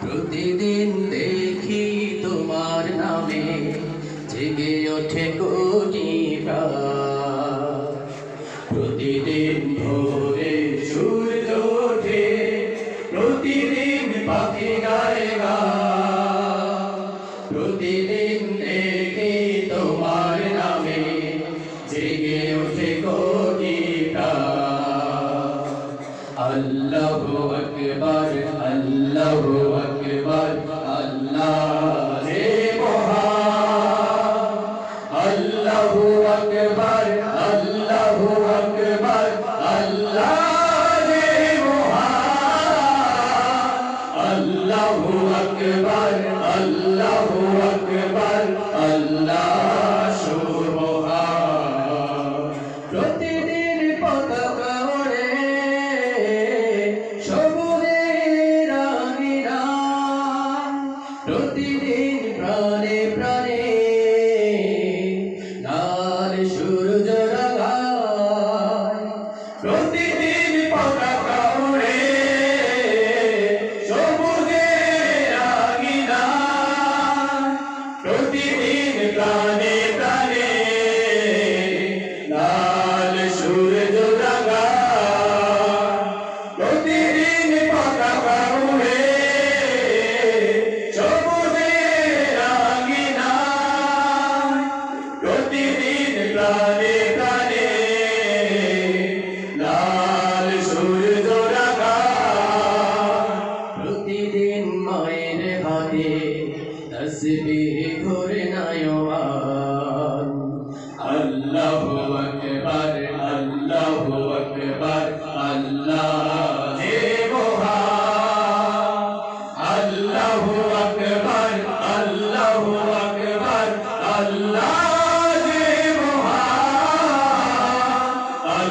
প্রতিদিন দেখি তোমার নামে জেগে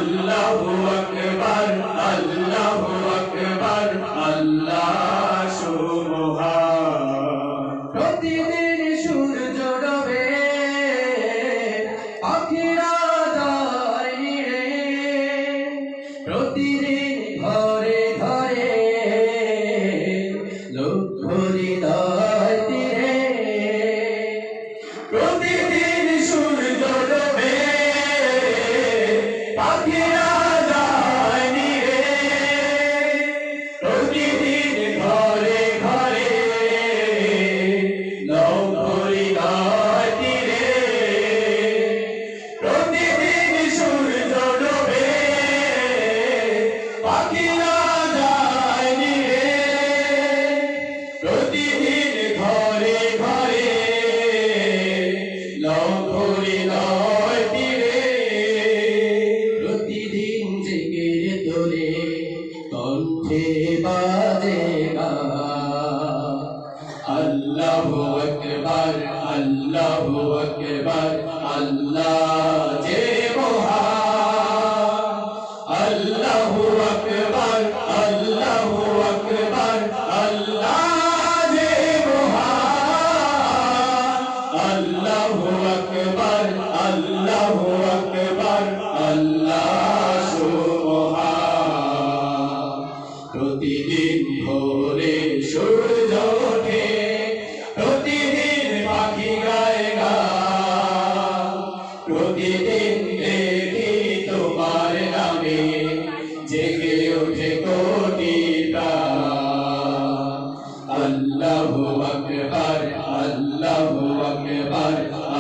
الله أكبر বাজে না আল্লাহ আকবার আল্লাহ আকবার আল্লাহ যে মহা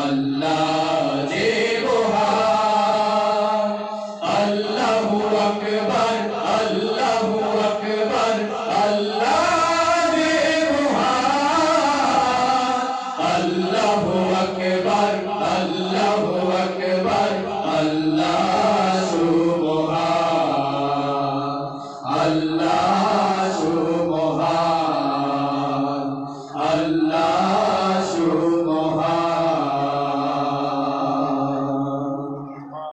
আল্লাহ।